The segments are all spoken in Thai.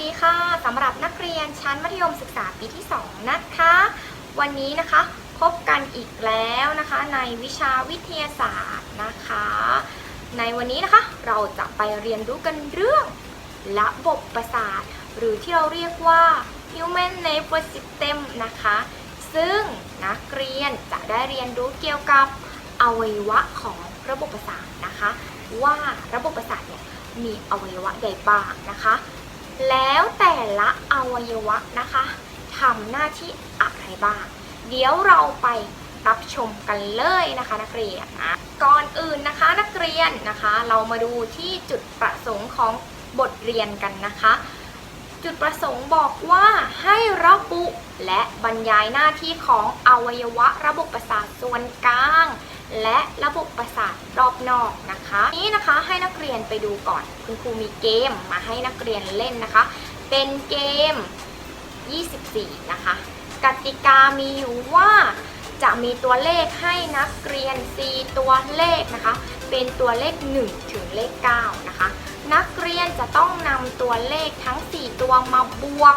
ดีค่ะสำหรับนักเรียนชั้นมัธยมศึกษาปีที่ 2 นะคะ วันนี้นะคะพบกันอีกแล้วนะคะในวิชาวิทยาศาสตร์นะคะ ในวันนี้นะคะเราจะไปเรียนรู้กันเรื่องระบบประสาท หรือที่เราเรียกว่า human nervous system นะคะ ซึ่งนักเรียนจะได้เรียนรู้เกี่ยวกับอวัยวะของระบบประสาทนะคะ ว่าระบบประสาทเนี่ยมีอวัยวะใดบ้างนะคะ แล้วแต่ละอวัยวะนะคะทำหน้าที่อะไรบ้าง เดี๋ยวเราไปรับชมกันเลยนะคะนักเรียนนะก่อนอื่นนะคะนักเรียนนะคะ เรามาดูที่จุดประสงค์ของบทเรียนกันนะคะ จุดประสงค์บอกว่าให้ระบุและบรรยายหน้าที่ของอวัยวะระบบประสาทส่วนกลาง และระบบประสาทรอบนอกนะคะ นี้นะคะให้นักเรียนไปดูก่อน คุณครูมีเกมมาให้นักเรียนเล่นนะคะ เป็นเกม 24 นะคะ กติกามีอยู่ว่าจะมีตัวเลขให้นักเรียน 4 ตัวเลขนะคะ เป็นตัวเลข 1 ถึงเลข 9 นะคะ นักเรียนจะต้องนำตัวเลขทั้ง 4 ตัวมาบวก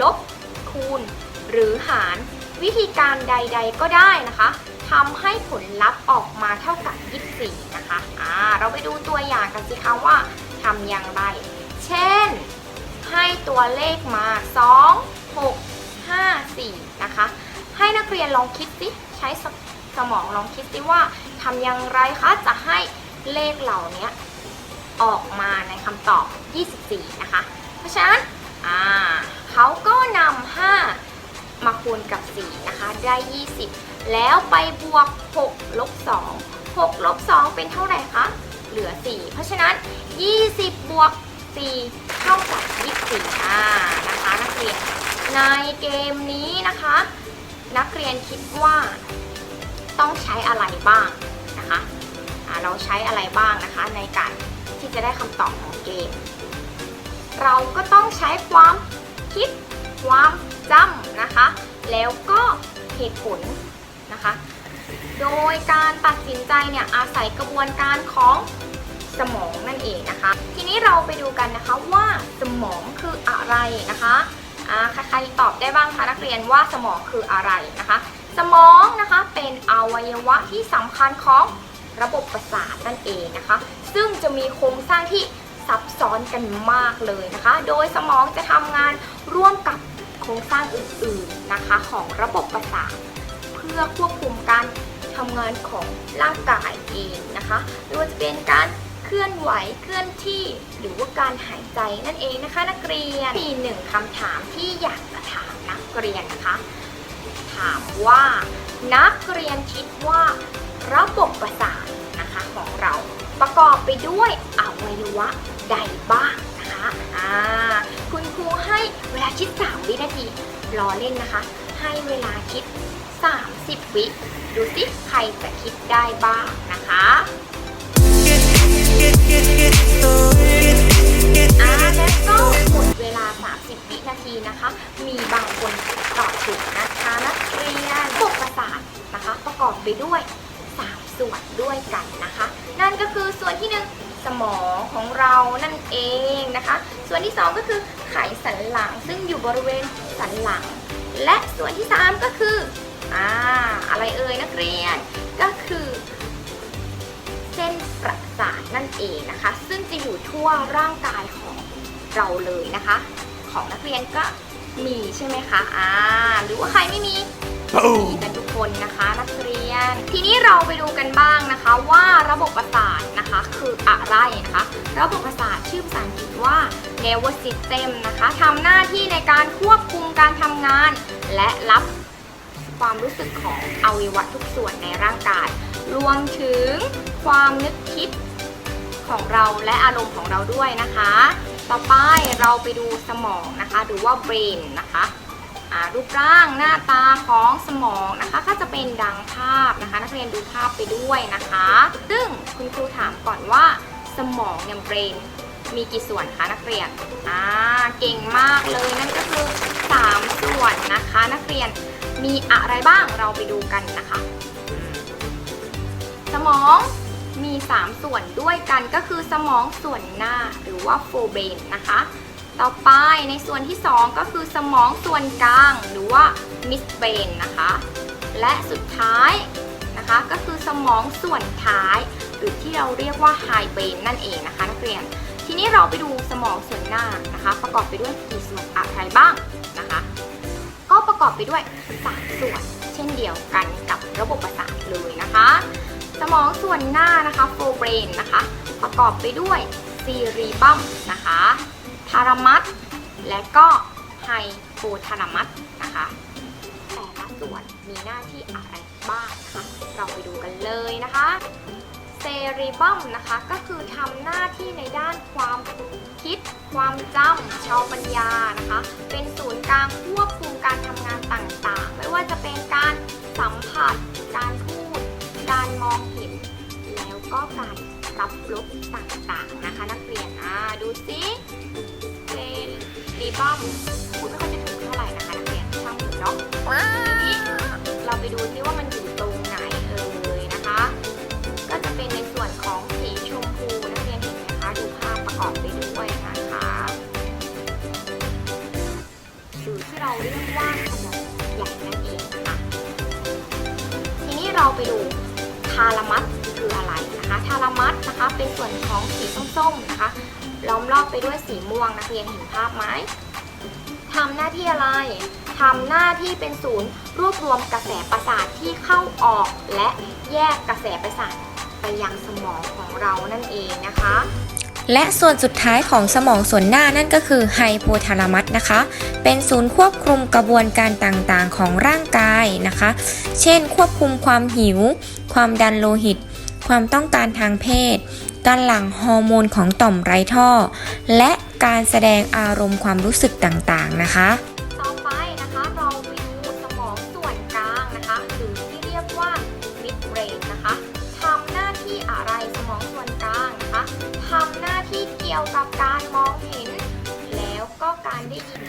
ลบ คูณ หรือหารวิธีการใด ๆ ก็ได้นะคะ ทำให้ผลลัพธ์ออกมาเท่ากับ 24 นะคะอ่าเราไปดูตัวอย่างกันสิคะว่าทำอย่างไร เช่น ให้ตัวเลขมา 2 6 5 4 นะคะ ให้นักเรียนลองคิดสิ ใช้สสมองลองคิดสิว่าทำอย่างไรคะจะให้เลขเหล่านี้ออกมาในคำตอบ 24 นะคะ เพราะฉะนั้นอ่าเขาก็นำ5 มาคูณกับ 4 นะคะ ได้ 20 แล้วไปบวก 6 ลบ 2 6 ลบ 2 เป็นเท่าไหร่คะ เหลือ 4 เพราะฉะนั้น 20 บวก 4 เท่ากับ 24อ่านะคะนักเรียน ในเกมนี้นะคะ นักเรียนคิดว่าต้องใช้อะไรบ้างนะคะเราใช้อะไรบ้างนะคะ ในการที่จะได้คำตอบของเกม เราก็ต้องใช้ความคิด ความจำนะคะ แล้วก็เหตุผลนะคะ โดยการตัดสินใจเนี่ยอาศัยกระบวนการของสมองนั่นเองนะคะ ทีนี้เราไปดูกันนะคะว่าสมองคืออะไรนะคะใครๆตอบได้บ้างคะนักเรียนว่าสมองคืออะไรนะคะ สมองนะคะเป็นอวัยวะที่สำคัญของระบบประสาทนั่นเองนะคะ ซึ่งจะมีโครงสร้างที่ซับซ้อนกันมากเลยนะคะ โดยสมองจะทำงานร่วมกับ ครงสร้างอื่นๆนะคะของระบบประสาทเพื่อควบคุมการทำงานของร่างกายเองนะคะไม่ว่าจะเป็นการเคลื่อนไหวเคลื่อนที่ หรือว่าการหายใจนั่นเองนะคะ นักเรียนมีหนึ่งคำถามที่อยากจะถามนักเรียนนะคะ ถามว่านักเรียนคิดว่าระบบประสาทนะคะของเราประกอบไปด้วยอวัยวะใดบ้างาคิด 3 วินาทีรอเล่นนะคะ ให้เวลาคิด 30 วิ ดูสิใครจะคิดได้บ้างนะคะอ่าและก็หมดเวลา 30 วินาทีนะคะ มีบางคนตอบถูกนะคะนักเรียนระบบประสาทนะคะ ประกอบไปด้วย 3 ส่วนด้วยกันนะคะ นั่นก็คือส่วนที่ 1 สมองของเรานั่นเองนะคะ ส่วนที่ 2 ก็คือ ไขสันหลัง ซึ่งอยู่บริเวณสันหลัง และส่วนที่ 3 ก็คืออ่าอะไรเอ่ยนักเรียน ก็คือ เส้นประสาทนั่นเองนะคะ ซึ่งจะอยู่ทั่วร่างกายของเราเลยนะคะ ของนักเรียนก็มีใช่ไหมคะอ่าหรือว่าใครไม่มีมี กันทุกคนนะคะ นักเรียน ทีนี้เราไปดูกันบ้างนะคะว่าระบบประสาทนะคะคืออะไรนะคะ ระบบประสาทชื่อภาษาอังกฤษว่า nervous system นะคะทำหน้าที่ในการควบคุมการทำงาน และรับความรู้สึกของอวัยวะทุกส่วนในร่างกาย รวมถึงความนึกคิดของเราและอารมณ์ของเราด้วยนะคะ ต่อไปเราไปดูสมองนะคะ หรือว่า brain นะคะ รูปร่างหน้าตาของสมองนะคะ ก็จะเป็นดังภาพนะคะ นักเรียนดูภาพไปด้วยนะคะ ซึ่งคุณครูถามก่อนว่า สมองเนี่ย brain มีกี่ส่วนคะนักเรียนอ่าเก่งมากเลยนั่นก็คือ 3 ส่วนนะคะ นักเรียนมีอะไรบ้างเราไปดูกันนะคะ สมองมี 3 ส่วนด้วยกันก็คือสมองส่วนหน้าหรือว่าโฟเบนนะคะ ต่อไปในส่วนที่ 2 ก็คือสมองส่วนกลางหรือว่า mid brain นะคะ และสุดท้ายนะคะก็คือสมองส่วนท้าย หรือที่เราเรียกว่า high brain นั่นเองนะคะนักเรียน ทีนี้เราไปดูสมองส่วนหน้านะคะ ประกอบไปด้วยกี่ส่วนอะไรบ้างนะคะ ก็ประกอบไปด้วย3ส่วน เช่นเดียวกันกับระบบประสาทเลยนะคะ สมองส่วนหน้านะคะ forebrain นะคะ ประกอบไปด้วยซีรีบัมนะคะารามัสและก็ไฮโปทารามัสนะคะ แต่ละส่วนมีหน้าที่อะไรบ้างนะคะ เราไปดูกันเลยนะคะเซรีบัมนะคะก็คือทำหน้าที่ในด้านความคิด ความจำชาวปัญญานะคะ เป็นศูนย์กลางควบคุมการทำงานต่างๆ ไม่ว่าจะเป็นการสัมผัส การพูด การมองเห็น แล้วก็การรับรู้ต่างๆนะคะ นักเรียนอ่าดูซิ รีบัมพูดไม่ค่อยจะถูกเท่าไหร่นะคะนักเรียนช่างมันเนาะทีนี้เราไปดูซิว่ามันอยู่ตรงไหนเอ่ยนะคะ ก็จะเป็นในส่วนของสีชมพูนักเรียนเห็นไหมคะดูภาพประกอบไปด้วยนะคะหรือที่เราเรียกว่าสมองใหญ่นั่นเองนะคะทีนี้เราไปดูทารามัสารามัสนะคะ เป็นส่วนของสีส้มๆนะคะ ล้อมรอบไปด้วยสีม่วงนักเรียนเห็นภาพไหมทำหน้าที่อะไรทำหน้าที่เป็นศูนย์รวบรวมกระแสประสาทที่เข้าออก และแยกกระแสประสาทไปยังสมองของเรานั่นเองนะคะ และส่วนสุดท้ายของสมองส่วนหน้านั่นก็คือไฮโพทาลามัสนะคะ เป็นศูนย์ควบคุมกระบวนการต่างๆของร่างกายนะคะ เช่น ควบคุมความหิว ความดันโลหิต ความต้องการทางเพศ การหลั่งฮอร์โมนของต่อมไรท่อ และการแสดงอารมณ์ความรู้สึกต่างๆนะคะต่อไปนะคะเราไปดูสมองส่วนกลางนะคะหรือที่เรียกว่า mid brain นะคะทำหน้าที่อะไรสมองส่วนกลางนะคะทำหน้าที่เกี่ยวกับการมองเห็น แล้วก็การได้ยิน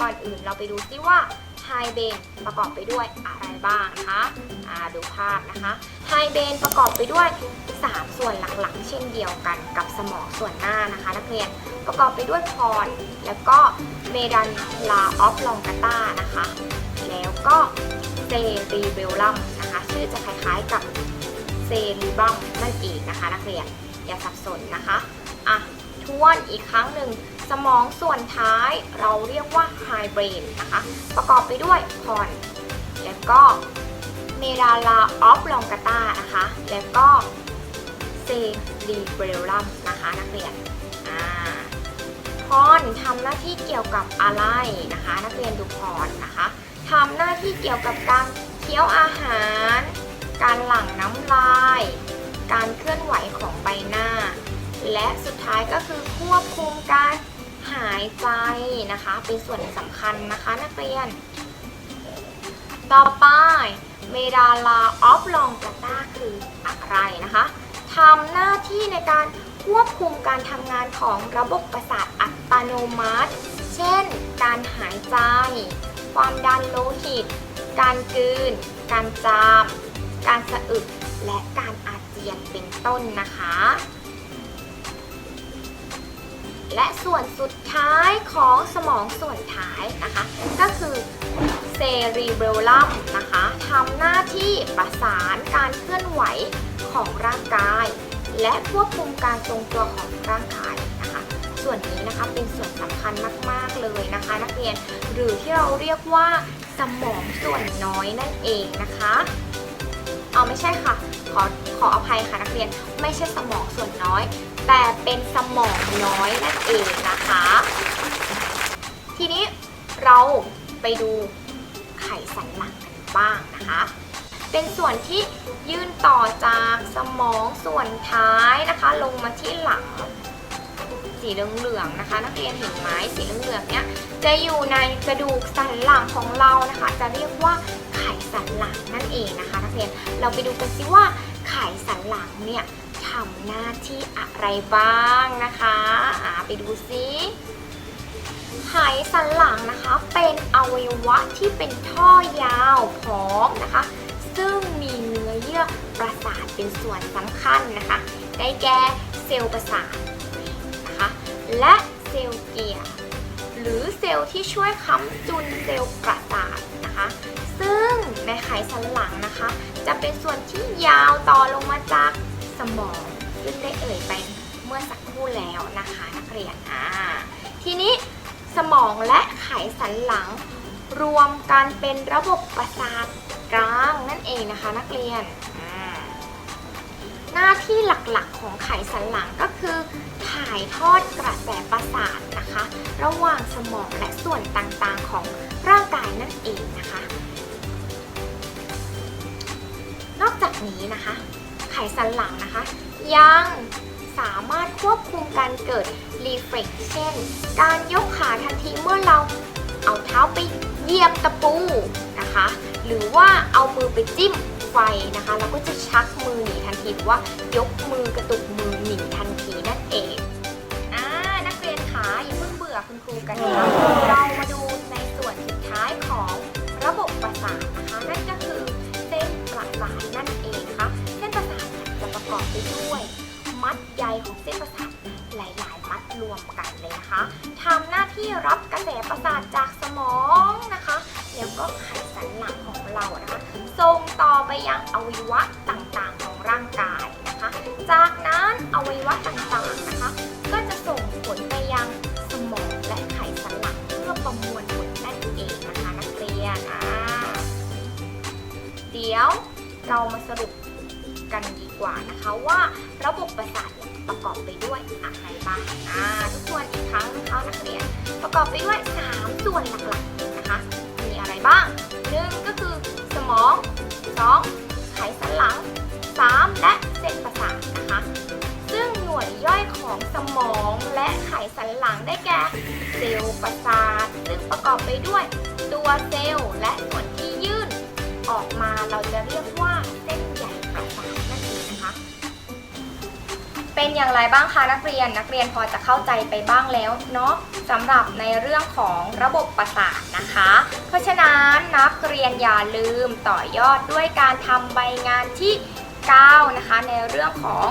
ก่อนอื่นเราไปดูซิว่าไฮเบนประกอบไปด้วยอะไรบ้างนะคะอ่าดูภาพนะคะไฮเบนประกอบไปด้วย 3 ส่วนหลักๆ เช่นเดียวกันกับสมองส่วนหน้านะคะ นักเรียนประกอบไปด้วยพรแล้วก็เมดันลาออฟลองกาตานะคะ แล้วก็เซรีเบลลัมนะคะชื่อจะคล้ายๆกับเซรีบัมนั่นเองนะคะ นักเรียนอย่าสับสนนะคะอะทวนอีกครั้งหนึ่ง สมองส่วนท้ายเราเรียกว่า high brain นะคะ ประกอบไปด้วยพอน แล้วก็เมดาลาออฟลองกาตานะคะ แล้วก็เซรีเบรลัมนะคะนักเรียนอ่าพรทำหน้าที่เกี่ยวกับอะไรนะคะ นักเรียนดูพรนะคะทำหน้าที่เกี่ยวกับการเคี้ยวอาหาร การหลั่งน้ำลาย การเคลื่อนไหวของใบหน้า และสุดท้ายก็คือควบคุมการ หายใจนะคะ เป็นส่วนสำคัญนะคะนักเรียน ต่อไปเมดาลาออฟลองกาตาคืออะไรนะคะทำหน้าที่ในการควบคุมการทำงานของระบบประสาทอัตโนมัติ เช่น การหายใจ ความดันโลหิต การกลืน การจาม การสะอึก และการอาเจียนเป็นต้นนะคะ และส่วนสุดท้ายของสมองส่วนท้ายนะคะ ก็คือเซรีเบลลัมนะคะทำหน้าที่ประสานการเคลื่อนไหวของร่างกาย และควบคุมการทรงตัวของร่างกายนะคะ ส่วนนี้นะคะเป็นส่วนสำคัญมาก ๆ เลยนะคะ นักเรียนหรือที่เราเรียกว่าสมองส่วนน้อยนั่นเองนะคะเอาไม่ใช่ค่ะ ขอขออภัยค่ะนักเรียนไม่ใช่สมองส่วนน้อย แต่เป็นสมองน้อยนั่นเองนะคะ ทีนี้เราไปดูไขสันหลังกันบ้างนะคะ เป็นส่วนที่ยื่นต่อจากสมองส่วนท้ายนะคะ ลงมาที่หลัง สีเหลืองๆนะคะ นักเรียนเห็นไหมสีเหลืองๆเนี้ยจะอยู่ในกระดูกสันหลังของเรานะคะ จะเรียกว่าไขสันหลังนั่นเองนะคะ นักเรียนเราไปดูกันซิว่าไขสันหลังเนี่ยำหน้าที่อะไรบ้างนะคะอ่าไปดูซิไขสันหลังนะคะ เป็นอวัยวะที่เป็นท่อยาวผอมนะคะ ซึ่งมีเนื้อเยื่อประสาทเป็นส่วนสำคัญนะคะ ได้แก่เซลล์ประสาทนะคะและเซลล์เกียร์หรือเซลล์ที่ช่วยค้ำจุนเซลล์ประสาทนะคะ ซึ่งในไขสันหลังนะคะ จะเป็นส่วนที่ยาวต่อลงมาจาก สมองซึ่งได้เอ่ยไปเมื่อสักครู่แล้วนะคะนักเรียนอ่าทีนี้สมองและไขสันหลัง รวมกันเป็นระบบประสาทกลางนั่นเองนะคะนักเรียน หน้าที่หลักๆของไขสันหลังก็คือ ถ่ายทอดกระแสประสาทนะคะ ระหว่างสมองและส่วนต่างๆของร่างกายนั่นเองนะคะ นอกจากนี้นะคะ ไขสันหลังนะคะ ยังสามารถควบคุมการเกิดรีเฟล็กเช่น การยกขาทันทีเมื่อเราเอาเท้าไปเหยียบตะปูนะคะ หรือว่าเอามือไปจิ้มไฟนะคะ เราก็จะชักมือหนีทันทีหรือว่ายกมือกระตุกมือหนีทันทีนั่นเองอ่านักเรียนขาอย่าเพิ่งเบื่อคุณครูกันนะเรามาดู ดี๋ยวเรามาสรุปกันดีกว่านะคะว่าระบบประสาทประกอบไปด้วยอะไรบ้างอ่าทุกคนอีกครั้งนะคะนักเรียนประกอบไปด้วย 3 ส่วนหลักๆนะคะ มีอะไรบ้างหนึ่งก็คือสมอง 2. ไขสันหลัง 3. และเส้นประสาทนะคะ ซึ่งหน่วยย่อยของสมองและไขสันหลังได้แก่เซลล์ประสาท ซึ่งประกอบไปด้วยตัวเซลล์และส่วนที่ยื่น ออกมาเราจะเรียกว่าเส้นใหญ่ประสาทนั่นเองนะคะ เป็นอย่างไรบ้างคะนักเรียนนักเรียนพอจะเข้าใจไปบ้างแล้วเนาะสำหรับในเรื่องของระบบประสาทนะคะ เพราะฉะนั้นนักเรียนอย่าลืมต่อยอดด้วยการทำใบงานที่9นะคะในเรื่องของ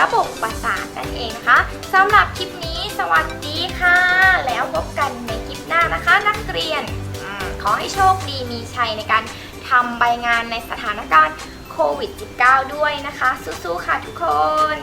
ระบบประสาทนั่นเองนะคะสำหรับคลิปนี้สวัสดีค่ะ แล้วพบกันในคลิปหน้านะคะ นักเรียนอขอให้โชคดีมีชัยในการ ทำใบงานในสถานการณ์โควิด -19 ด้วยนะคะ สู้ๆค่ะทุกคน